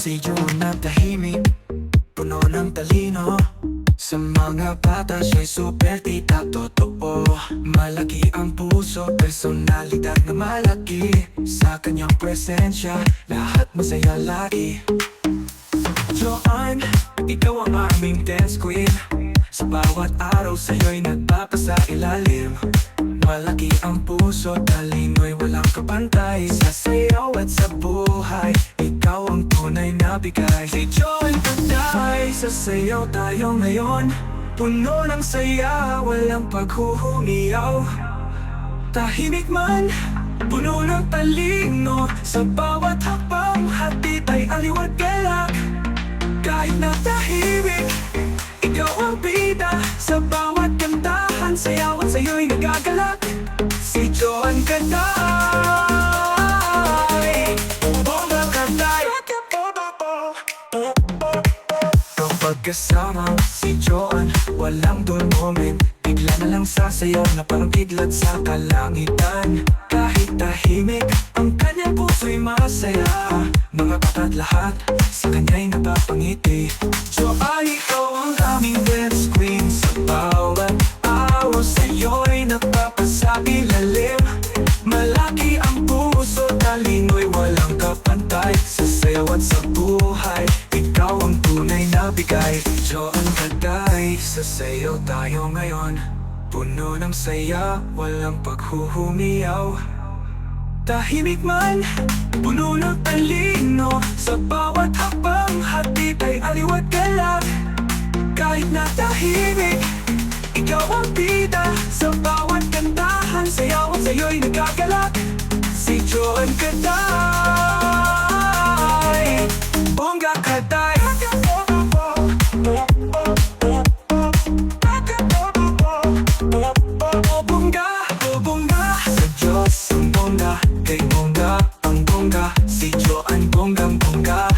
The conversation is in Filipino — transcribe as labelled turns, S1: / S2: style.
S1: Pasilyo na tahimik Puno ng talino. Sa mga bata siya'y super tita totoo. Malaki ang puso, personalidad na malaki. Sa kanyang presensya, lahat masaya lagi. Joanne, ikaw ang aming dance queen. Sa bawat araw sa'yo'y nagpapasa ilalim Malaki ang puso, talino'y walang kabantay. Sa sayaw at sa tunay na bigay Si Joanne Panday, sa sayaw tayo ngayon. Puno ng saya, walang paghuhumiyaw. Tahimik man, puno ng talino. Sa bawat hakbang, hatid ay aliwat galak. Kahit na tahimik, ikaw ang bida. Sa bawat kantahan, sayaw at sa'yo'y nagagalak. Si Joan Kanday kasama si Joan, walang dull moment. Bigla na lang sasayaw na parang kidlat sa kalangitan. Kahit tahimik, ang kanyang puso'y masaya. Mga bata't lahat, sa kanya'y napapangiti. Joan, ikaw ang aming dance buhay, ikaw ang tunay na bigay. Joan Kaday, sa sayaw tayo ngayon. Puno ng saya, walang paghuhumiyaw. Tahimik man, puno ng talino. Sa bawat hakbang, hatid ay aliwat galak Kahit na tahimik, ikaw ang kanta Video ang bonggang bongga